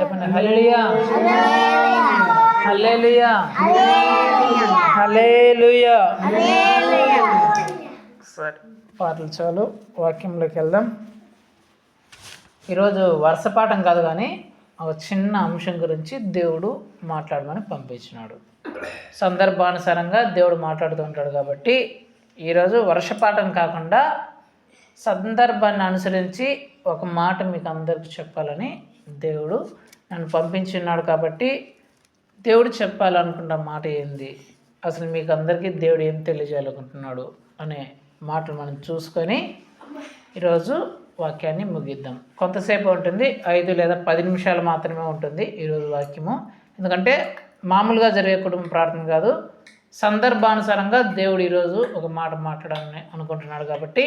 చెప్పండి. హల్లెలూయా. హల్లెలూయా. హల్లెలూయా. సరే పాటలు చాలు. వాక్యంలోకి వెళ్దాం. ఈరోజు వరుస పాఠం కాదు కానీ ఒక చిన్న అంశం గురించి దేవుడు మాట్లాడమని పంపించినాడు. సందర్భానుసారంగా దేవుడు మాట్లాడుతూ ఉంటాడు కాబట్టి ఈరోజు వర్షపాఠం కాకుండా సందర్భాన్ని అనుసరించి ఒక మాట మీకు అందరికి చెప్పాలని దేవుడు నన్ను పంపించున్నాడు కాబట్టి దేవుడు చెప్పాలనుకున్న మాట ఏంది? అసలు మీకు అందరికీ దేవుడు ఏం తెలియజేయాలనుకుంటున్నాడు అనే మాటలు మనం చూసుకొని ఈరోజు వాక్యాన్ని ముగిద్దాం. కొంతసేపు ఉంటుంది ఐదు లేదా పది నిమిషాలు మాత్రమే ఉంటుంది ఈరోజు వాక్యము. ఎందుకంటే మామూలుగా జరిగే కుటుంబ ప్రార్థన కాదు సందర్భానుసారంగా దేవుడు ఈరోజు ఒక మాట మాట్లాడాలని అనుకుంటున్నాడు కాబట్టి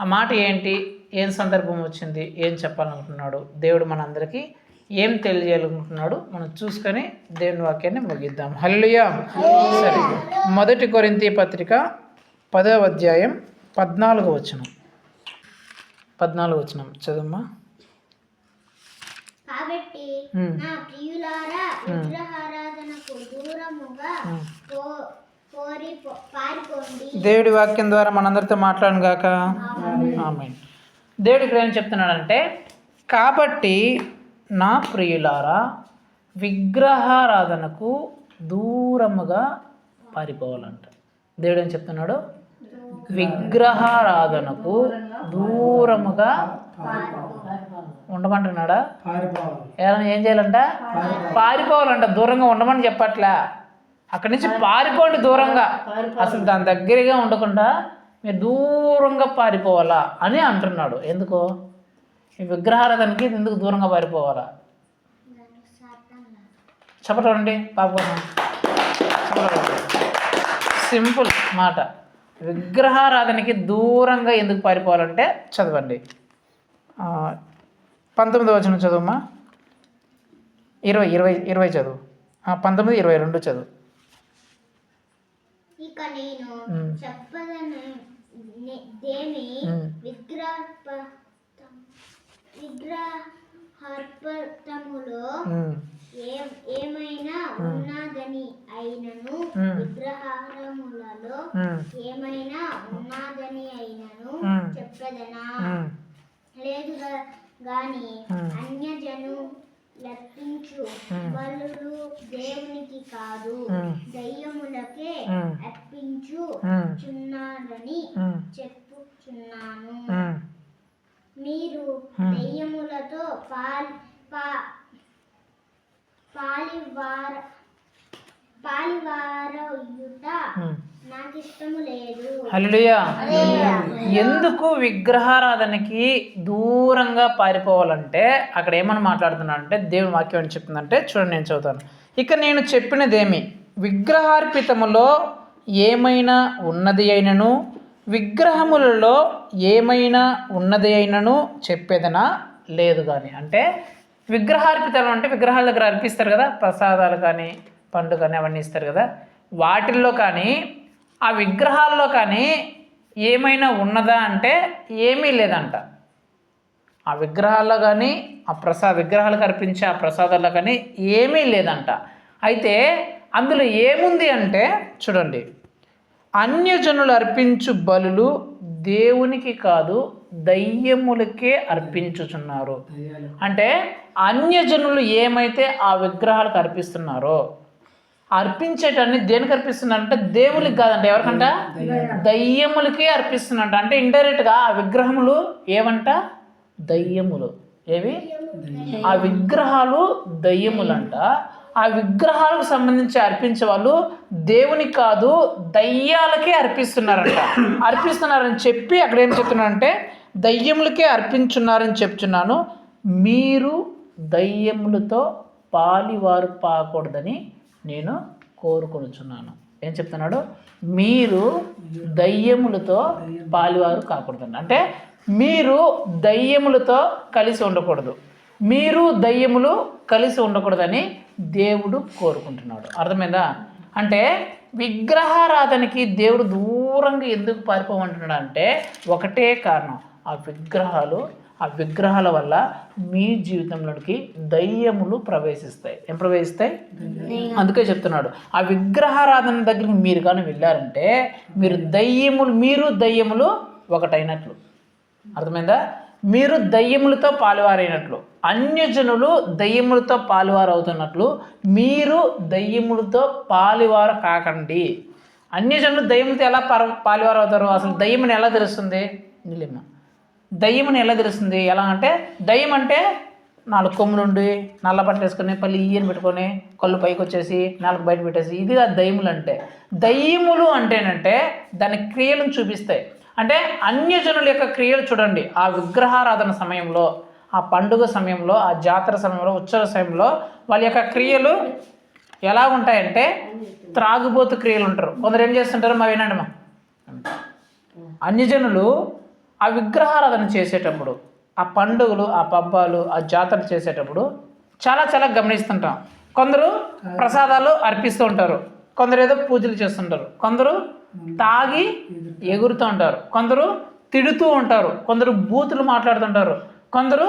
ఆ మాట ఏంటి? ఏం సందర్భం వచ్చింది? ఏం చెప్పాలనుకుంటున్నాడు? దేవుడు మనందరికీ ఏం తెలియజేయాలనుకుంటున్నాడు మనం చూసుకొని దేవుని వాక్యాన్ని ముగిద్దాం. హల్లుయా సరే. మొదటి కొరింతి పత్రిక పదవ అధ్యాయం పద్నాలుగు వచనం. పద్నాలుగు వచనం. చదువమ్మా. కాబట్టి. నా ప్రియులారా విగ్రహారాధనకు దూరముగా దేవుడి వాక్యం ద్వారా మనందరితో మాట్లాడను గాక? ఆమె దేవుడు ఇక్కడ ఏం చెప్తున్నాడంటే కాబట్టి నా ప్రియులారా విగ్రహారాధనకు దూరముగా పారిపోవాలంట. దేవుడు ఏం చెప్తున్నాడు? విగ్రహారాధనకు దూరముగా ఉండమంటున్నాడా? ఏమైనా ఏం చేయాలంట? పారిపోవాలంట దూరంగా ఉండమని చెప్పట్లా. అక్కడి నుంచి పారిపోండి దూరంగా. అసలు దాని దగ్గరగా ఉండకుండా మీరు దూరంగా పారిపోవాలా అని అంటున్నాడు. ఎందుకు? ఈ విగ్రహారాధనకి ఎందుకు దూరంగా పారిపోవాలా? చెప్పటండి పాపం. సింపుల్ మాట. విగ్రహారాధనకి దూరంగా ఎందుకు పారిపోవాలంటే చదవండి. పంతొమ్మిది వచ్చిన చదువుమా? ఇరవై ఇరవై ఇరవై చదువు. పంతొమ్మిది ఇరవై రెండు చదువు. ఇక నేను ఉమ్. చెప్పదను దేమి ఉమ్. విగ్రహ విగ్రహార్పతములో ఏమైనా ఉన్నదని అయినను. విగ్రహారములలో ఏమైనా ఉన్నదని అయినను. చెప్పదనా లేదు గాని. అన్యజను. బలులు దేవునికి కాదు. దయ్యములకే. అర్పించు. చున్నారని చెప్పుచున్నాను. మీరు. దయ్యములతో పాలి పా- పాలివార పాలివారయుట హల్లెలూయా. ఎందుకు విగ్రహారాధనకి దూరంగా పారిపోవాలంటే అక్కడ ఏమని మాట్లాడుతున్నా అంటే దేవుని వాక్యం అని చెప్తుందంటే చూడండి నేను చదువుతాను. ఇక నేను చెప్పినదేమి? విగ్రహార్పితములో ఏమైనా ఉన్నది అయినను? విగ్రహములలో ఏమైనా ఉన్నది అయినను చెప్పేదనా? లేదు కానీ. అంటే విగ్రహార్పితాలు అంటే విగ్రహాల దగ్గర అర్పిస్తారు కదా ప్రసాదాలు కానీ పండు కానీ అవన్నీ ఇస్తారు కదా. వాటిల్లో కానీ ఆ విగ్రహాల్లో కానీ ఏమైనా ఉన్నదా అంటే ఏమీ లేదంట. ఆ విగ్రహాల్లో కానీ ఆ ప్రసా విగ్రహాలకు అర్పించే ఆ ప్రసాదాల్లో కానీ ఏమీ లేదంట. అయితే అందులో ఏముంది అంటే చూడండి అన్యజనులు అర్పించు బలులు దేవునికి కాదు దయ్యములకే అర్పించుచున్నారు. అంటే అన్యజనులు ఏమైతే ఆ విగ్రహాలకు అర్పిస్తున్నారో అర్పించేటన్ని దేనికి అర్పిస్తున్నారంటే దేవునికి కాదంట ఎవరికంట? దయ్యములకే అర్పిస్తున్నట్ట అంటే ఇండైరెక్ట్గా ఆ విగ్రహములు ఏమంట దయ్యములు. ఏవి? ఆ విగ్రహాలు దయ్యములంట. ఆ విగ్రహాలకు సంబంధించి అర్పించే వాళ్ళు దేవునికి కాదు దయ్యాలకే అర్పిస్తున్నారంట. అర్పిస్తున్నారని చెప్పి అక్కడ ఏం చెప్తున్నారంటే దయ్యములకే అర్పించున్నారని చెప్తున్నాను. మీరు దయ్యములతో పాలివారు పాకూడదని నేను కోరుకొనుచున్నాను. ఏం చెప్తున్నాడు? మీరు దయ్యములతో పాలివారు కాకూడదు అంటే మీరు దయ్యములతో కలిసి ఉండకూడదు. మీరు దయ్యములు కలిసి ఉండకూడదని దేవుడు కోరుకుంటున్నాడు. అర్థమైందా? అంటే విగ్రహారాధనకి దేవుడు దూరంగా ఎందుకు పారిపోమంటున్నాడు అంటే ఒకటే కారణం. ఆ విగ్రహాలు ఆ విగ్రహాల వల్ల మీ జీవితంలోకి దయ్యములు ప్రవేశిస్తాయి. ఏం ప్రవేశిస్తాయి? అందుకే చెప్తున్నాడు. ఆ విగ్రహారాధన దగ్గరికి మీరు కానీ వెళ్ళారంటే మీరు దయ్యములు మీరు దయ్యములు ఒకటైనట్లు. అర్థమైందా? మీరు దయ్యములతో పాలువారైనట్లు. అన్యజనులు దయ్యములతో పాలువారు అవుతున్నట్లు మీరు దయ్యములతో పాలువారు కాకండి. అన్యజనులు దయ్యములతో ఎలా పాలువారు అవుతారు అసలు దయ్యముని ఎలా తెలుస్తుంది? నిలిమ్మ దయ్యముని ఎలా తెలుస్తుంది? ఎలా అంటే దయ్యం అంటే నాలుగు కొమ్ములుండి నల్ల బట్టలు వేసుకొని పల్లి ఈయన పెట్టుకొని కళ్ళు పైకి వచ్చేసి నాలుగు బయట పెట్టేసి ఇది ఆ దయ్యములు అంటే. దయ్యములు అంటేనంటే దాని క్రియలను చూపిస్తాయి. అంటే అన్యజనుల యొక్క క్రియలు చూడండి. ఆ విగ్రహారాధన సమయంలో ఆ పండుగ సమయంలో ఆ జాతర సమయంలో ఉత్సవ సమయంలో వాళ్ళ యొక్క క్రియలు ఎలా ఉంటాయంటే త్రాగుబోతు క్రియలు ఉంటారు. కొందరు ఏం చేస్తుంటారు? మా వినండి మా. అన్యజనులు ఆ విగ్రహారాధన చేసేటప్పుడు ఆ పండుగలు ఆ పబ్బాలు ఆ జాతరలు చేసేటప్పుడు చాలా చాలా గమనిస్తుంటాం. కొందరు ప్రసాదాలు అర్పిస్తూ ఉంటారు. కొందరు ఏదో పూజలు చేస్తుంటారు. కొందరు తాగి ఎగురుతూ ఉంటారు. కొందరు తిడుతూ ఉంటారు. కొందరు బూతులు మాట్లాడుతుంటారు కొందరు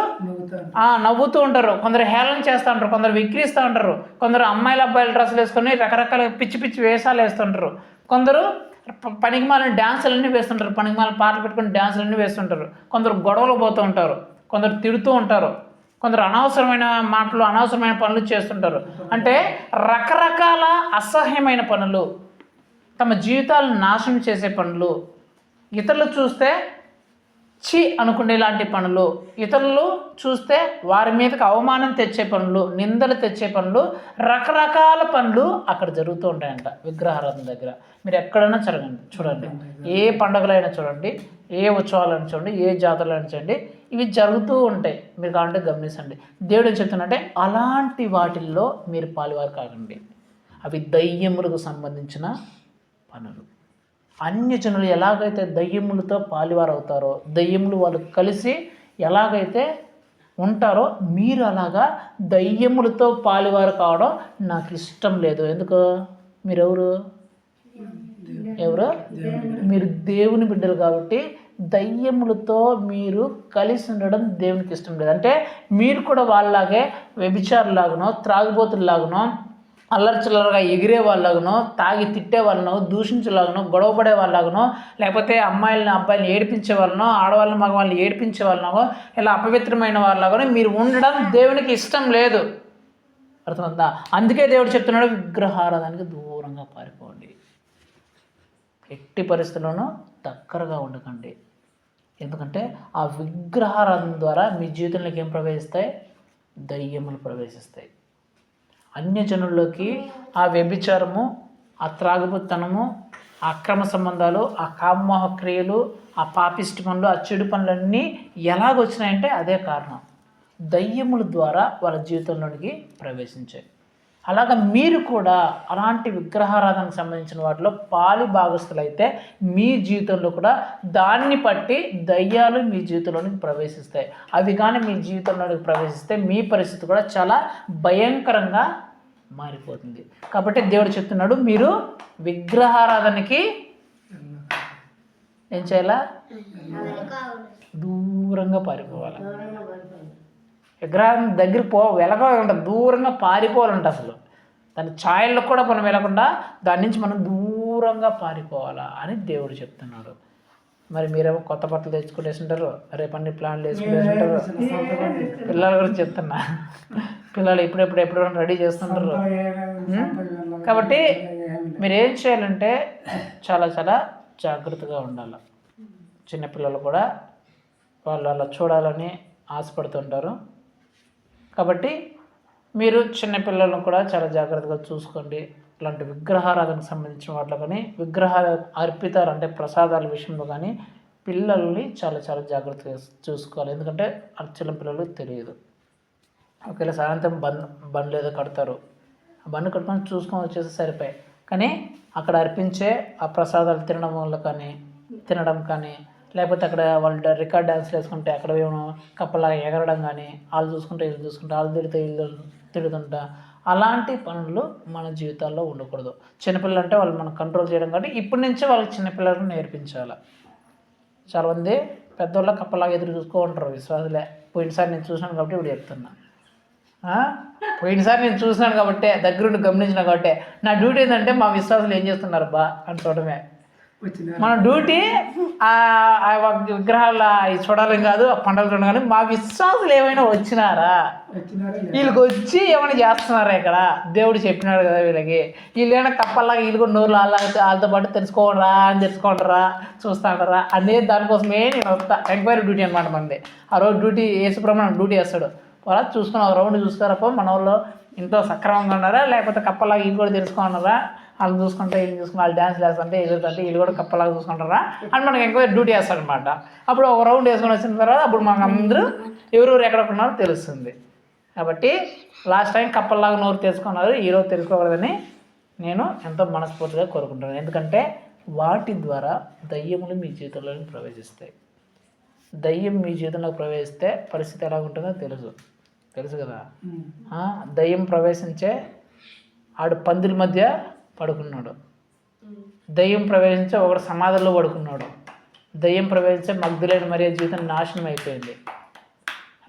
ఆ, నవ్వుతూ ఉంటారు. కొందరు హేళన చేస్తూ ఉంటారు. కొందరు విక్రిస్తూ ఉంటారు. కొందరు అమ్మాయిల అబ్బాయిల డ్రెస్సులు వేసుకొని రకరకాల పిచ్చి పిచ్చి వేషాలు వేస్తుంటారు. కొందరు పనికిమాలిన డ్యాన్సులన్నీ వేస్తుంటారు. పనికిమాల పాటలు పెట్టుకుని డ్యాన్సులన్నీ వేస్తుంటారు. కొందరు గొడవలు పోతూ ఉంటారు. కొందరు తిడుతూ ఉంటారు. కొందరు అనవసరమైన మాటలు అనవసరమైన పనులు చేస్తుంటారు. అంటే రకరకాల అసహ్యమైన పనులు తమ జీవితాలను నాశనం చేసే పనులు. ఇతరులు చూస్తే చి అనుకునే లాంటి పనులు ఇతరులు చూస్తే వారి మీదకి అవమానం తెచ్చే పనులు నిందలు తెచ్చే పనులు రకరకాల పనులు అక్కడ జరుగుతూ ఉంటాయంట విగ్రహారాధన దగ్గర. మీరు ఎక్కడైనా జరగండి చూడండి. ఏ పండుగలైనా చూడండి ఏ ఉత్సవాలైనా చూడండి ఏ జాతరలైనా చూడండి ఇవి జరుగుతూ ఉంటాయి. మీరు కావాలంటే గమనించండి. దేవుడు ఏం చెప్తున్నట్టే అలాంటి వాటిల్లో మీరు పాలువారు కాకండి. అవి దయ్యములకు సంబంధించిన పనులు. అన్యజనులు ఎలాగైతే దయ్యములతో పాలివారు అవుతారో దయ్యములు వాళ్ళు కలిసి ఎలాగైతే ఉంటారో మీరు అలాగా దయ్యములతో పాలివారు కావడం నాకు ఇష్టం లేదు. ఎందుకు? మీరెవరు? ఎవరు? మీరు దేవుని బిడ్డలు కాబట్టి దయ్యములతో మీరు కలిసి ఉండడం దేవునికి ఇష్టం లేదు. అంటే మీరు కూడా వాళ్ళలాగే వ్యభిచారులాగనో త్రాగుబోతుల్లాగనో అల్లరిచిల్లరగా ఎగిరే వాళ్ళలాగనో తాగి తిట్టే వాళ్ళనో దూషించేలాగనో గొడవపడే వాళ్ళలాగనో లేకపోతే అమ్మాయిలని అబ్బాయిని ఏడిపించే వాళ్ళనో ఆడవాళ్ళని మగవాళ్ళని ఏడిపించే వాళ్ళనో ఇలా అపవిత్రమైన వాళ్ళగానో మీరు ఉండడం దేవునికి ఇష్టం లేదు. అర్థమవుతుందా? అందుకే దేవుడు చెప్తున్నాడు విగ్రహారాధనకి దూరంగా పారిపోండి. ఎట్టి పరిస్థితుల్లోనూ దగ్గరగా ఉండకండి. ఎందుకంటే ఆ విగ్రహారాధన ద్వారా మీ జీవితంలోకి ఏం ప్రవేశిస్తాయి? దయ్యములు ప్రవేశిస్తాయి. అన్యజనుల్లోకి ఆ వ్యభిచారము ఆ త్రాగుబుత్తనము ఆ అక్రమ సంబంధాలు ఆ కామోహ క్రియలు ఆ పాపిష్టి పనులు ఆ చెడు పనులన్నీ ఎలాగొచ్చినాయంటే అదే కారణం. దయ్యముల ద్వారా వాళ్ళ జీవితంలోనికి ప్రవేశించాయి. అలాగ మీరు కూడా అలాంటి విగ్రహారాధనకు సంబంధించిన వాటిలో పాలి భాగస్థులైతే మీ జీవితంలో కూడా దాన్ని బట్టి దయ్యాలు మీ జీవితంలోనికి ప్రవేశిస్తాయి. అవి కానీ మీ జీవితంలోనికి ప్రవేశిస్తే మీ పరిస్థితి కూడా చాలా భయంకరంగా మారిపోతుంది. కాబట్టి దేవుడు చెప్తున్నాడు మీరు విగ్రహారాధనకి ఏం చేయాలా? దూరంగా పారిపోవాలి. విగ్రహం దగ్గర పో వెలగ దూరంగా పారిపోవాలంట అసలు. దాని ఛాయల్లో కూడా మనం వెళ్ళకుండా దాని నుంచి మనం దూరంగా పారిపోవాలా అని దేవుడు చెప్తున్నాడు. మరి మీరేమో కొత్త బట్టలు తెచ్చుకునేసింటారు రేపు అన్ని ప్లాన్లు వేసుకునేసింటారు పిల్లల గురించి చెప్తున్నా. పిల్లలు ఎప్పుడెప్పుడు ఎప్పుడు రెడీ చేస్తుంటారు? కాబట్టి మీరు ఏం చేయాలంటే చాలా చాలా జాగ్రత్తగా ఉండాలి. చిన్నపిల్లలు కూడా వాళ్ళు అలా చూడాలని ఆశపడుతుంటారు. కాబట్టి మీరు చిన్నపిల్లలను కూడా చాలా జాగ్రత్తగా చూసుకోండి. ఇలాంటి విగ్రహారాధనకు సంబంధించిన వాటిలో కానీ విగ్రహ అర్పితాలు అంటే ప్రసాదాల విషయంలో కానీ పిల్లల్ని చాలా చాలా జాగ్రత్తగా చూసుకోవాలి. ఎందుకంటే ఆ చిన్న పిల్లలకు తెలియదు. ఒకవేళ సాయంత్రం బండ్ బండ్లు ఏదో కడతారు. ఆ బండి కట్టుకొని చూసుకొని వచ్చేసి సరిపోయి కానీ అక్కడ అర్పించే ఆ ప్రసాదాలు తినడం వల్ల కానీ తినడం కానీ లేకపోతే అక్కడ వాళ్ళు రికార్డ్ డ్యాన్స్లు వేసుకుంటే అక్కడ ఏమో కప్పలాగా ఎగరడం కానీ వాళ్ళు చూసుకుంటే వీళ్ళు చూసుకుంటే వాళ్ళు తిడితే వీళ్ళు తిడుతుంటా. అలాంటి పనులు మన జీవితాల్లో ఉండకూడదు. చిన్నపిల్లలు అంటే వాళ్ళు మనం కంట్రోల్ చేయడం కాబట్టి ఇప్పటి నుంచే వాళ్ళకి చిన్నపిల్లలను నేర్పించాలి. చాలామంది పెద్దవాళ్ళ కప్పలాగా ఎదురు చూసుకో ఉంటారు విశ్వాసలే. పోయినసారి నేను చూసినాను కాబట్టి ఇప్పుడు చెప్తున్నా. పోయినసారి నేను చూసినాను కాబట్టి దగ్గరుండి గమనించిన కాబట్టి నా డ్యూటీ ఏంటంటే మా విశ్వాసాలు ఏం చేస్తున్నారు బా? అని చూడమే మన డ్యూటీ ఆ విగ్రహాల చూడాలని కాదు ఆ పండుగలు చూడడం కానీ మా విశ్వాసులు ఏమైనా వచ్చినారా? వీళ్ళకి వచ్చి ఏమైనా చేస్తున్నారా ఇక్కడ? దేవుడు చెప్పినాడు కదా వీళ్ళకి. వీళ్ళు ఏమైనా కప్పల్లాగా వీళ్ళు కూడా నోరు వాళ్ళ వాళ్ళతో పాటు తెలుసుకోండిరా అని తెలుసుకుంటారా చూస్తాంటారా అనే దానికోసమే నేను వస్తా. ఎంక్వైరీ డ్యూటీ అనమాట మనది. ఆ రోజు డ్యూటీ యేసుప్రమాణం డ్యూటీ వేస్తాడు వాళ్ళ చూసుకుని ఒక రౌండ్ చూసుకోరప్ప మన వాళ్ళు ఇంట్లో సక్రమంగా ఉన్నారా? లేకపోతే కప్పలాగా వీళ్ళు కూడా తెలుసుకున్నారా వాళ్ళు చూసుకుంటే వీళ్ళు చూసుకుని వాళ్ళు డ్యాన్స్ వేస్తుంటే ఎగురుతుంటే వీళ్ళు కూడా కప్పలాగా చూసుకుంటారా? అని మనకి ఎంక్వైరీ డ్యూటీ వేస్తాడనమాట అప్పుడు ఒక రౌండ్ వేసుకొని వచ్చిన తర్వాత అప్పుడు మనకు అందరూ ఎవరెవరు ఎక్కడ ఉన్నారో తెలుస్తుంది. కాబట్టి లాస్ట్ టైం కప్పల్లాగా నోరు తెలుసుకున్నారు ఈరోజు తెలుసుకోకూడదని నేను ఎంతో మనస్ఫూర్తిగా కోరుకుంటున్నాను. ఎందుకంటే వాటి ద్వారా దయ్యములు మీ జీవితంలోకి ప్రవేశిస్తాయి. దయ్యం మీ జీవితంలోకి ప్రవేశిస్తే పరిస్థితి ఎలా ఉంటుందో తెలుసు. తెలుసు కదా? దయ్యం ప్రవేశించే ఆడు పందుల మధ్య పడుకున్నాడు. దయ్యం ప్రవేశించే ఒకడు సమాధిలో పడుకున్నాడు. దయ్యం ప్రవేశించే మగ్ధులైన మరియ జీవితం నాశనం అయిపోయింది.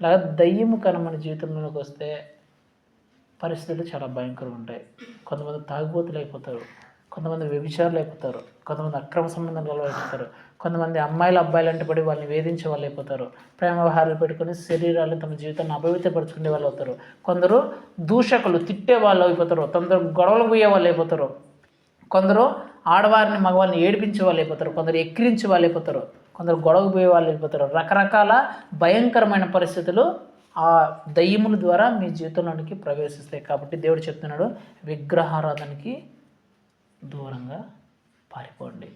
అలాగే దయ్యం కనుక మన జీవితంలోకి వస్తే పరిస్థితులు చాలా భయంకరంగా ఉంటాయి. కొంతమంది తాగుబోతులు అయిపోతారు. కొంతమంది వ్యభిచారులు అయిపోతారు. కొంతమంది అక్రమ సంబంధాలు అయిపోతారు కొంతమంది అమ్మాయిలు అబ్బాయిలు అంటే పడి వాళ్ళని వేధించే వాళ్ళు అయిపోతారు. ప్రేమ వ్యవహారాలు పెట్టుకొని శరీరాలను తమ జీవితాన్ని అపవిత్రపరుచుకునే వాళ్ళు అవుతారు. కొందరు దూషకులు తిట్టే వాళ్ళు అయిపోతారు. తొందర గొడవలు పోయే వాళ్ళు అయిపోతారు. కొందరు ఆడవారిని మగవారిని ఏడిపించే వాళ్ళు అయిపోతారు. కొందరు ఎక్కిరించే వాళ్ళు అయిపోతారు. కొందరు గొడవ పోయే వాళ్ళు అయిపోతారు. రకరకాల భయంకరమైన పరిస్థితులు ఆ దయ్యముల ద్వారా మీ జీవితంలోనికి ప్రవేశిస్తాయి. కాబట్టి దేవుడు చెప్తున్నాడు విగ్రహారాధనకి దూరంగా పారిపోండి.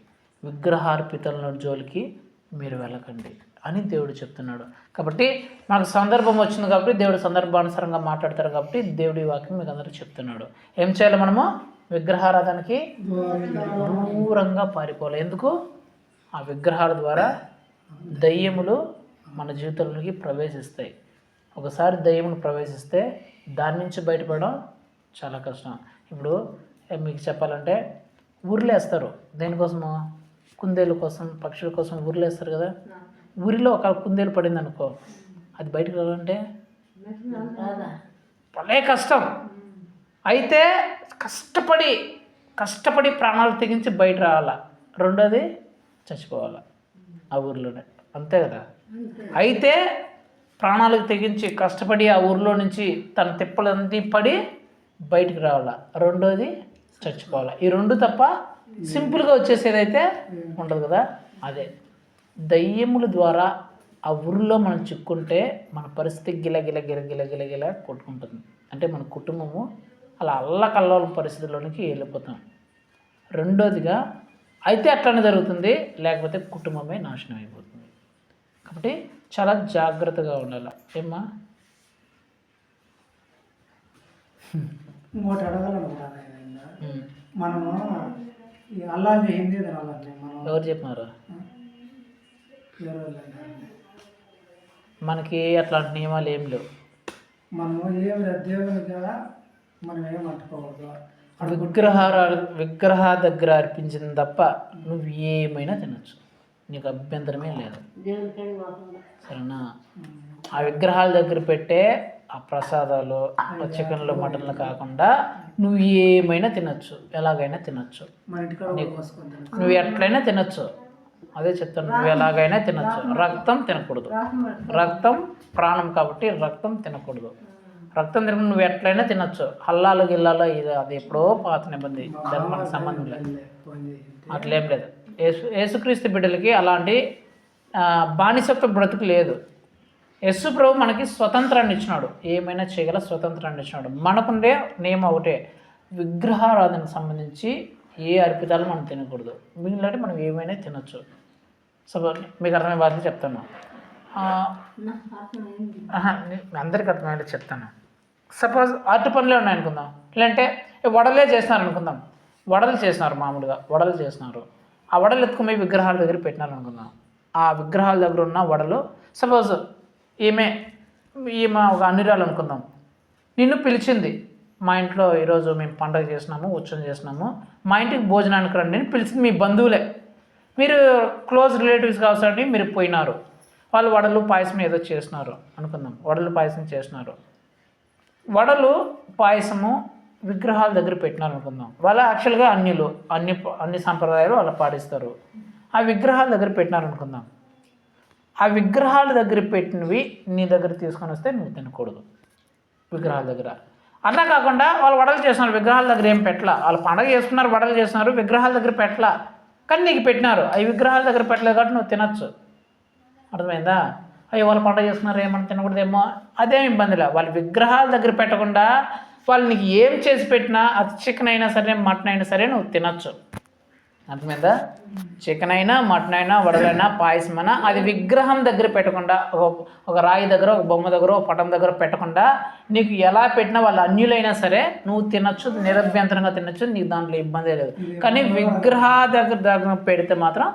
విగ్రహార్పితల జోలికి మీరు వెళ్ళకండి అని దేవుడు చెప్తున్నాడు. కాబట్టి మనకు సందర్భం వచ్చింది కాబట్టి దేవుడు సందర్భానుసారంగా మాట్లాడతారు కాబట్టి దేవుడి వాక్యం మీకు అందరూ చెప్తున్నాడు. ఏం చేయాలి మనము? విగ్రహారాధనకి దూరంగా పారిపోవాలి. ఎందుకు? ఆ విగ్రహాల ద్వారా దయ్యములు మన జీవితంలోకి ప్రవేశిస్తాయి. ఒకసారి దయ్యములు ప్రవేశిస్తే దాని నుంచి బయటపడడం చాలా కష్టం. ఇప్పుడు మీకు చెప్పాలంటే ఊర్లేస్తారు. దేనికోసము? కుందేలు కోసం పక్షుల కోసం ఊర్లేస్తారు కదా. ఊరిలో ఒక కుందేలు పడింది అనుకో అది బయటకు రావాలంటే భలే కష్టం. అయితే కష్టపడి కష్టపడి ప్రాణాలు తెగించి బయట రావాలా? రెండోది చచ్చిపోవాలా ఆ ఊర్లోనే. అంతే కదా? అయితే ప్రాణాలకు తెగించి కష్టపడి ఆ ఊర్లో నుంచి తన తిప్పలన్నీ పడి బయటికి రావాలా? రెండోది చచ్చిపోవాలా? ఈ రెండు తప్ప సింపుల్గా వచ్చేసేదైతే ఉండదు కదా? అదే. దయ్యముల ద్వారా ఆ ఊరిలో మనం చిక్కుంటే మన పరిస్థితి గిల గిల గిల గిల గిల గిల కొట్టుకుంటుంది. అంటే మన కుటుంబము అలా అల్లకల్లోల పరిస్థితుల్లోనికి వెళ్ళిపోతాం. రెండోదిగా అయితే అట్లనే జరుగుతుంది లేకపోతే కుటుంబమే నాశనం అయిపోతుంది. కాబట్టి చాలా జాగ్రత్తగా ఉండాలి. ఏమ్మా? ఇంకోటి అడగాలనుకుంటాను. మనము తినాలండి మనం ఎవరు చెప్పినారు. మనకి అట్లాంటి నియమాలు ఏం లేవు. మనము ఏమి దేవుని కదా మనం ఏం అంటుకోకూడదు. విగ్రహాలు విగ్రహ దగ్గర అర్పించింది తప్ప నువ్వు ఏమైనా తినచ్చు. నీకు అభ్యంతరమే లేదు. సరేనా? ఆ విగ్రహాల దగ్గర పెట్టే ఆ ప్రసాదాలు చికెన్లు మటన్లు కాకుండా నువ్వు ఏమైనా తినచ్చు. ఎలాగైనా తినచ్చు. నువ్వు ఎట్లయినా తినచ్చు. అదే చెప్తాను నువ్వు ఎలాగైనా తినచ్చు. రక్తం తినకూడదు. రక్తం ప్రాణం కాబట్టి రక్తం తినకూడదు. రక్తం తినకుండా నువ్వు ఎట్లయినా తినచ్చు. హల్లాలు గిల్లాలో ఇది అది ఎప్పుడో పాత నిబంధి. దానికి మనకు సంబంధం లేదు. అట్లేం లేదు. యేసు యేసుక్రీస్తు బిడ్డలకి అలాంటి బానిసత్వ బ్రతుకు లేదు. యేసు ప్రభు మనకి స్వతంత్రాన్ని ఇచ్చినాడు. ఏమైనా చేయగల స్వతంత్రాన్ని ఇచ్చినాడు. మనకుండే నియమం ఒకటే. విగ్రహారాధనకు సంబంధించి ఏ అర్పితాలు మనం తినకూడదు. మిగిలినట్టు మనం ఏమైనా తినచ్చు. సపోజ్ మీకు అర్థమయ్యే భాషలో చెప్తాను అందరికి అర్థమయ్యేలా చెప్తాను. సపోజ్ అరటి పనులే ఉన్నాయి అనుకుందాం లేదంటే వడలే చేస్తున్నారు అనుకుందాం వడలు చేసినారు మామూలుగా. వడలు చేసినారు. ఆ వడలు ఎత్తుకుపోయి విగ్రహాల దగ్గర పెట్టినారు అనుకుందాం ఆ విగ్రహాల దగ్గర ఉన్న వడలు సపోజ్ ఈమె ఈమె ఒక అన్నిరాలు అనుకుందాం. నిన్ను పిలిచింది. మా ఇంట్లో ఈరోజు మేము పండగ చేసినాము ఉత్సవం చేసినాము. మా ఇంటికి భోజనానికి రండి అని పిలిచింది మీ బంధువులే. మీరు క్లోజ్ రిలేటివ్స్ కాబట్టి మీరు పోయినారు. వాళ్ళు వడలు పాయసం ఏదో చేసినారు అనుకుందాం. వడలు పాయసం చేసినారు. వడలు పాయసము విగ్రహాల దగ్గర పెట్టినారు అనుకుందాం. వాళ్ళు యాక్చువల్గా అన్యులు అన్ని అన్ని సంప్రదాయాలు వాళ్ళు పాటిస్తారు. ఆ విగ్రహాల దగ్గర పెట్టినారు అనుకుందాం. ఆ విగ్రహాల దగ్గర పెట్టినవి నీ దగ్గర తీసుకొని వస్తే నువ్వు తినకూడదు. విగ్రహాల దగ్గర. అలా కాకుండా వాళ్ళు వడలు చేస్తున్నారు విగ్రహాల దగ్గర ఏం పెట్టలా? వాళ్ళు పండగ చేసుకున్నారు వడలు చేస్తున్నారు విగ్రహాల దగ్గర పెట్టలా. కానీ నీకు పెట్టినారు అవి విగ్రహాల దగ్గర పెట్టలేదు కాబట్టి నువ్వు తినచ్చు. అర్థమైందా? అయ్యో వాళ్ళు పండగ చేస్తున్నారు ఏమన్నా తినకూడదేమో. అదేం ఇబ్బంది లేదు. వాళ్ళు విగ్రహాల దగ్గర పెట్టకుండా వాళ్ళు నీకు ఏం చేసి పెట్టినా అది చికెన్ అయినా సరే మటన్ అయినా సరే నువ్వు తినచ్చు. అర్థమైందా? చికెన్ అయినా మటన్ అయినా వడలైనా పాయసం అయినా అది విగ్రహం దగ్గర పెట్టకుండా ఒక ఒక రాయి దగ్గర ఒక బొమ్మ దగ్గర ఒక పటం దగ్గర పెట్టకుండా నీకు ఎలా పెట్టినా వాళ్ళు అన్యులైనా సరే నువ్వు తినచ్చు నిరభ్యంతరంగా తినచ్చు నీకు దాంట్లో ఇబ్బంది లేదు. కానీ విగ్రహ దగ్గర దగ్గర పెడితే మాత్రం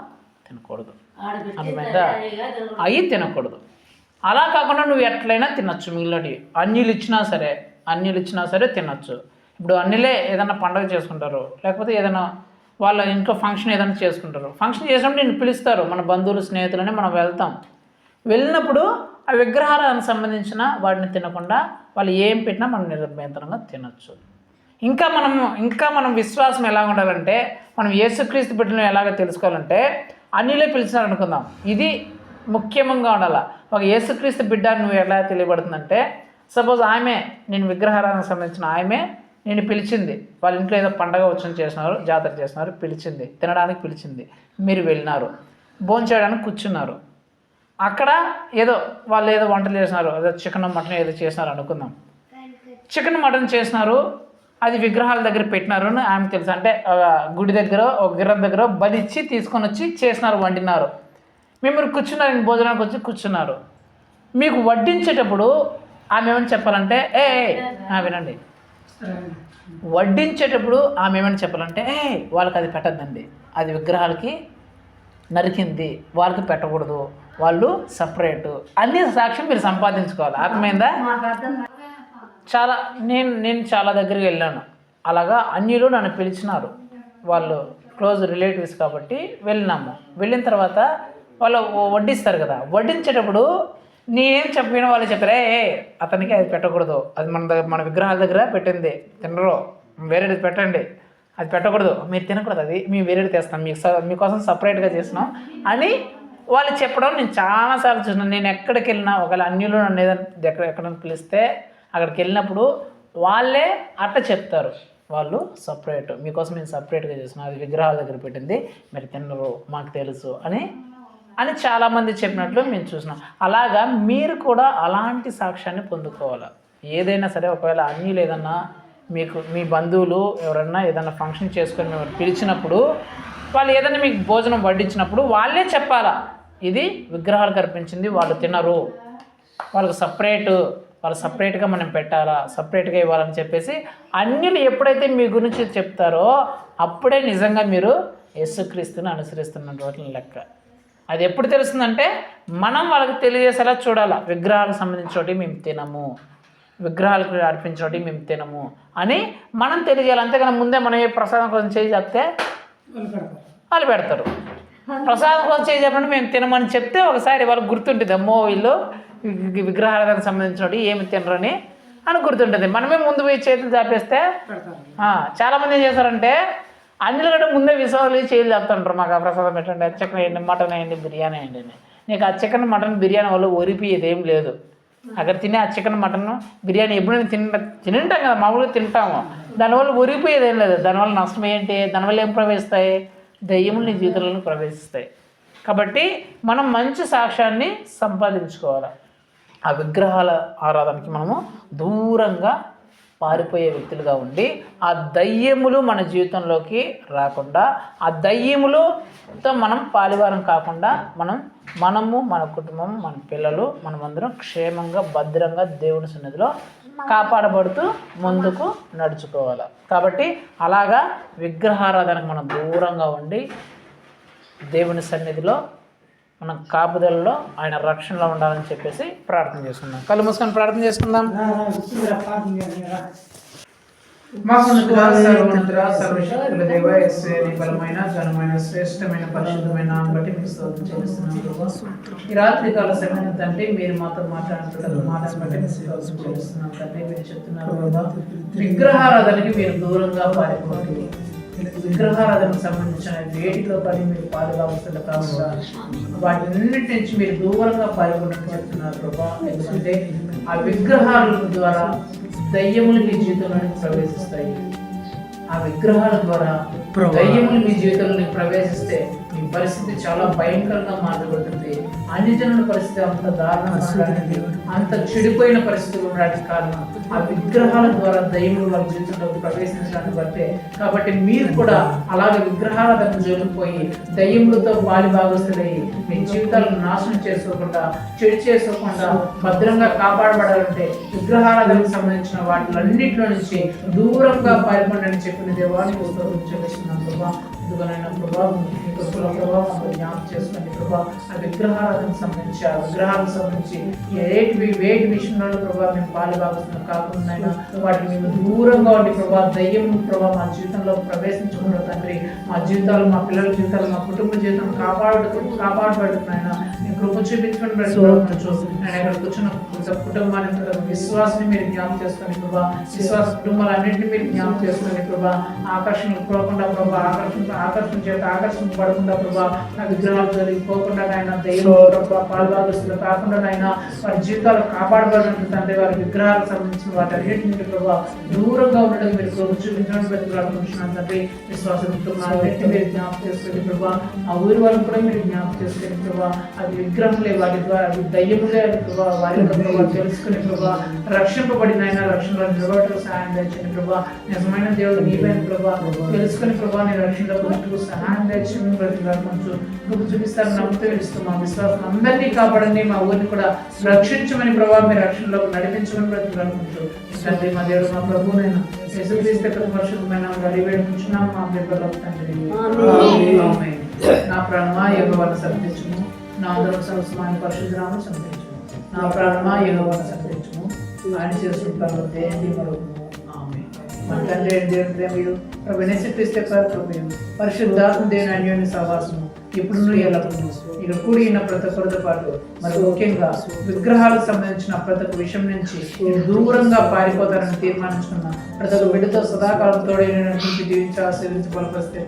తినకూడదు. అర్థమైందా? అవి తినకూడదు. అలా కాకుండా నువ్వు ఎట్లయినా తినచ్చు మిగిలినవి. అన్యులు ఇచ్చినా సరే అన్యులు ఇచ్చినా సరే తినచ్చు. ఇప్పుడు అన్నిలే ఏదైనా పండగ చేసుకుంటారు. లేకపోతే ఏదైనా వాళ్ళ ఇంట్లో ఫంక్షన్ ఏదైనా చేసుకుంటారు. ఫంక్షన్ చేసినప్పుడు నేను పిలుస్తారు. మన బంధువులు స్నేహితులని మనం వెళ్తాం. వెళ్ళినప్పుడు ఆ విగ్రహాలకు సంబంధించిన వాటిని తినకుండా వాళ్ళు ఏం పెట్టినా మనం నిరభ్యంతరంగా తినచ్చు. ఇంకా మనము ఇంకా మనం విశ్వాసం ఎలా ఉండాలంటే మనం యేసుక్రీస్తు బిడ్డను ఎలాగ తెలుసుకోవాలంటే అన్నిలే పిలిచినారనుకుందాం. ఇది ముఖ్యంగా ఉండాలి. ఒక యేసుక్రీస్తు బిడ్డ నువ్వు ఎలా తెలియబడుతుందంటే సపోజ్ ఆమె నేను విగ్రహారానికి సంబంధించిన ఆమె నేను పిలిచింది. వాళ్ళ ఇంట్లో ఏదో పండగ వచ్చిన చేసినారు జాతర చేసినారు పిలిచింది. తినడానికి పిలిచింది. మీరు వెళ్ళినారు. భోంచేయడానికి కూర్చున్నారు. అక్కడ ఏదో వాళ్ళు ఏదో వంటలు చేసినారు ఏదో చికెన్ మటన్ ఏదో చేసినారు అనుకుందాం. చికెన్ మటన్ చేసినారు అది విగ్రహాల దగ్గర పెట్టినారు అని ఆమె తెలుసు. అంటే గుడి దగ్గర ఒక గిర్రం దగ్గర బలిచ్చి తీసుకొని వచ్చి చేసినారు వండినారు. మిమ్మల్ని కూర్చున్నారు భోజనానికి వచ్చి కూర్చున్నారు. మీకు వడ్డించేటప్పుడు ఆమె ఏమని చెప్పాలంటే ఏ ఏ, వినండి. వడ్డించేటప్పుడు ఆమె ఏమైనా చెప్పాలంటే వాళ్ళకి అది పెట్టద్దండి. అది విగ్రహాలకి నరికింది. వాళ్ళకి పెట్టకూడదు. వాళ్ళు సపరేటు. అన్ని సాక్ష్యం మీరు సంపాదించుకోవాలి. అర్థమైందా? చాలా నేను నేను చాలా దగ్గరికి వెళ్ళాను. అలాగా అన్యులు నన్ను పిలిచినారు. వాళ్ళు క్లోజ్ రిలేటివ్స్ కాబట్టి వెళ్ళినాము. వెళ్ళిన తర్వాత వాళ్ళు వడ్డిస్తారు కదా. వడ్డించేటప్పుడు నేనేం చెప్పిన వాళ్ళు చెప్పారే ఏ అతనికి అది పెట్టకూడదు. అది మన దగ్గర మన విగ్రహాల దగ్గర పెట్టింది. తినరు. వేరేది పెట్టండి. అది పెట్టకూడదు. మీరు తినకూడదు అది. మేము వేరేది తెస్తాం. మీకు స- మీకోసం సపరేట్గా చేసినాం అని వాళ్ళు చెప్పడం నేను చాలాసార్లు చూసినాను. నేను ఎక్కడికి వెళ్ళినా ఒకవేళ అన్యులు నన్ను ఏదైనా ఎక్కడ ఎక్కడైనా పిలిస్తే అక్కడికి వెళ్ళినప్పుడు వాళ్ళే అట్ట చెప్తారు. వాళ్ళు సపరేట్. మీకోసం నేను సపరేట్గా చేసిన అది విగ్రహాల దగ్గర పెట్టింది. మీరు తినరు. మాకు తెలుసు. అని అని చాలామంది చెప్పినట్లు మేము చూసినాం. అలాగా మీరు కూడా అలాంటి సాక్ష్యాన్ని పొందుకోవాలి. ఏదైనా సరే ఒకవేళ అన్నీ ఏదన్నా మీకు మీ బంధువులు ఎవరన్నా ఏదైనా ఫంక్షన్ చేసుకొని మిమ్మల్ని పిలిచినప్పుడు వాళ్ళు ఏదైనా మీకు భోజనం వడ్డించినప్పుడు వాళ్ళే చెప్పాలా ఇది విగ్రహాలు కనిపించింది వాళ్ళు తినరు. వాళ్ళకి సపరేటు వాళ్ళు సపరేట్గా మనం పెట్టాలా సపరేట్గా ఇవ్వాలని చెప్పేసి అన్నిలు ఎప్పుడైతే మీ గురించి చెప్తారో అప్పుడే నిజంగా మీరు యేసుక్రీస్తుని అనుసరిస్తున్నటువంటి లెక్క. అది ఎప్పుడు తెలుస్తుందంటే మనం వాళ్ళకి తెలియజేసేలా చూడాలా. విగ్రహాలకు సంబంధించినవి మేము తినము. విగ్రహాలకు అర్పించినవి మేము తినము అని మనం తెలియజేయాలి. అంతేగాని ముందే మనం ఏ ప్రసాదం కోసం చేసి చెప్తే వాళ్ళు పెడతారు. ప్రసాదం కోసం చేసి చెప్పండి మేము తినమని చెప్తే ఒకసారి వాళ్ళకి గుర్తుంటుంది అమ్మో వీళ్ళు విగ్రహాలకు సంబంధించినవి ఏమి తినరని అని గుర్తుంటుంది. మనమే ముందు పోయి చేతులు చాపేస్తే చాలామంది ఏం చేస్తారంటే అందులో కంటే ముందే విశ్వాసాలు చేయలు చెప్తుంటారు మాకు ఆ ప్రసాదం పెట్టండి చికెన్ వేయండి మటన్ వేయండి బిర్యానీ వేయండి నీకు ఆ చికెన్ మటన్ బిర్యానీ వల్ల ఒరిపి ఇదేం లేదు. అక్కడ తినే ఆ చికెన్ మటన్ బిర్యానీ ఎప్పుడైనా తిన తింటాం కదా మామూలుగా తింటాము. దానివల్ల ఒరిగిపోయేది ఏం లేదు. దానివల్ల నష్టం ఏంటి? దానివల్ల ఏం ప్రవేశిస్తాయి? దయ్యములు నీ జీవితంలో ప్రవేశిస్తాయి. కాబట్టి మనం మంచి సాక్ష్యాన్ని సంపాదించుకోవాలి. ఆ విగ్రహాల ఆరాధనకి మనము దూరంగా పారిపోయే వ్యక్తులుగా ఉండి ఆ దయ్యములు మన జీవితంలోకి రాకుండా ఆ దయ్యములతో మనం పాలివారం కాకుండా మనం మనము మన కుటుంబం మన పిల్లలు మనమందరం క్షేమంగా భద్రంగా దేవుని సన్నిధిలో కాపాడబడుతూ ముందుకు నడుచుకోవాలి. కాబట్టి అలాగా విగ్రహారాధనకు మనం దూరంగా ఉండి దేవుని సన్నిధిలో మన కాపుదలలో ఆయన రక్షణలో ఉండాలని చెప్పేసి ప్రార్థన చేసుకుందాం. కళ్ళు మూసుకొని ప్రార్థన చేసుకుందాం. దేవ బలమైన ఘనమైన శ్రేష్టమైన పరిశుద్ధమైన బట్టి మీకు స్తోత్రం ఈ రాత్రి కాల సమయం తండ్రి మీరు మాతో మాట్లాడుతున్నారు మాటను బట్టి మీకు స్తోత్రం తండ్రి మీరు చెప్తున్నారు విగ్రహారాధనకి మీరు దూరంగా పారిపోతుంది విగ్రహారాధనకు సంబంధించిన వేటిలో పడి మీరు పాలుగావస్తున్న కాకుండా వాటిన్నిటి నుంచి మీరు దూరంగా పాల్గొన్నట్టు చెప్తున్నారు ప్రభా. ఎందుకంటే ఆ విగ్రహాల ద్వారా దయ్యములు మీ జీవితంలోకి ప్రవేశిస్తాయి. ఆ విగ్రహాల ద్వారా దయ్యములు మీ జీవితంలోకి ప్రవేశిస్తే పరిస్థితి చాలా భయంకరంగా మారబడుతుంది అన్ని జనుల పరిస్థితి అంత దారుణంగా అంత చెడిపోయిన పరిస్థితులు ఉండడానికి కారణం ఆ విగ్రహాల ద్వారా దయ్యములు వాళ్ళ జీవితంలోకి ప్రవేశించడాన్ని బట్టే. కాబట్టి మీరు కూడా అలాగే విగ్రహారాధన జోలిపోయి దయ్యములతో పాలి భాగస్తులయ్యి మీ జీవితాలను నాశనం చేసుకోకుండా చెడు చేసుకోకుండా భద్రంగా కాపాడబడాలంటే విగ్రహారాధనకు సంబంధించిన వాటిలన్నింటిలో నుంచి దూరంగా పాల్పొండని చెప్పిన దేవానికి స్తోత్రం చెల్లిస్తున్నాం ప్రభా ఎందుకనైనా ప్రభా మీ కృపల ప్రభావం జ్ఞాపకం చేసుకోండి ప్రభా ఆ విగ్రహాలకు సంబంధించి ఆ విగ్రహాలకు సంబంధించి ఏటి వేటి విషయంలో ప్రభా మేము పాలు భాగస్తున్నాం కాకుండా వాటిని మేము దూరంగా ఉండి ప్రభా దయ్యం ప్రభా మా జీవితంలో ప్రవేశించకుండా తండ్రి మా జీవితాలు మా పిల్లల జీవితాలు మా కుటుంబ జీవితం కాపాడు కాపాడబడుతున్నాయన కృప చూపించుకొని నేను ఇక్కడ కూర్చున్న కుటుంబ- కుటుంబాన్ని ప్రభా, విశ్వాసాన్ని మీరు జ్ఞాపకం చేసుకొని ప్రభా. విశ్వాస కుటుంబాలన్నింటినీ మీరు జ్ఞాపకం చేసుకొని ప్రభా. ఆకర్షణ పోకుండా ప్రభా ఆకర్షణ ఆకర్షణ చేత ఆకర్షించబడకుండా ప్రభా నా విగ్రహాలు జరిగిపోకుండా నాయన దైవం ప్రభా పాల్భాగస్తులు కాకుండా నాయన వారి జీవితాలు కాపాడబడినట్టు తండ్రి వారి విగ్రహాలకు సంబంధించిన వాటి అన్నింటినీ ప్రభా దూరంగా ఉండడం మీరు కృప చూపించడం పెట్టుకోవాలనుకుంటున్నాను తండ్రి. విశ్వాస కుటుంబాలన్నింటినీ మీరు జ్ఞాపకం చేసుకొని ప్రభా. ఆ ఊరి వాళ్ళని కూడా మీరు జ్ఞాపకం చేసుకొని ప్రభా. అది విగ్రహంలే వాటి ద్వారా దయ్యములే అని ప్రభా వారి యొక్క ప్రభా తెలుసుకుని ప్రభా రక్షింపబడిన ఆయన రక్షణలో నిలబడటం సహాయం దయచండి ప్రభా. నిజమైన దేవుడు నీవైన ప్రభా తెలుసుకుని ప్రభా నీ రక్షణలో ఉన్నట్టు సహాయం దయచేయమని బ్రతిలాడుకుంటూ కృప చూపిస్తారు నమ్ముతూ ఇస్తూ మా విశ్వాసం అందరినీ కాపాడండి మా ఊరిని కూడా రక్షించమని ప్రభా మీ రక్షణలోకి నడిపించమని బ్రతిలాడుకుంటూ తండ్రి మా దేవుడు మా ప్రభు నేను యొక్క మా తండ్రి. నా ప్రాణమా యెహోవాను సమర్పించుము. నా అందరం సమస్తమైన పరిశుద్ధనామం సమర్పించుము నా ప్రాణమా యెహోవాను సమర్పించుము ఆయన చేస్తుంటారు దేని మరొకము. ఆమె మన తండ్రి అయిన దేవుని ప్రేమయు ప్రభు నేసిక్రీస్తు యొక్క పరిశుద్ధాత్మ దేని అన్యోన్య సహవాసము. ఇప్పుడు ఎల్లప్పుడు ఇక కూడి ఉన్న ప్రతి ఒక్కరితో పాటు మరి ముఖ్యంగా విగ్రహాలకు సంబంధించిన ప్రతి ఒక్క విషయం నుంచి దూరంగా పారిపోతానని తీర్మానించుకున్న ప్రతి ఒక్క బిడ్డతో సదాకాలం తోడైనటువంటి ఆశీర్వించి బలపరిస్తే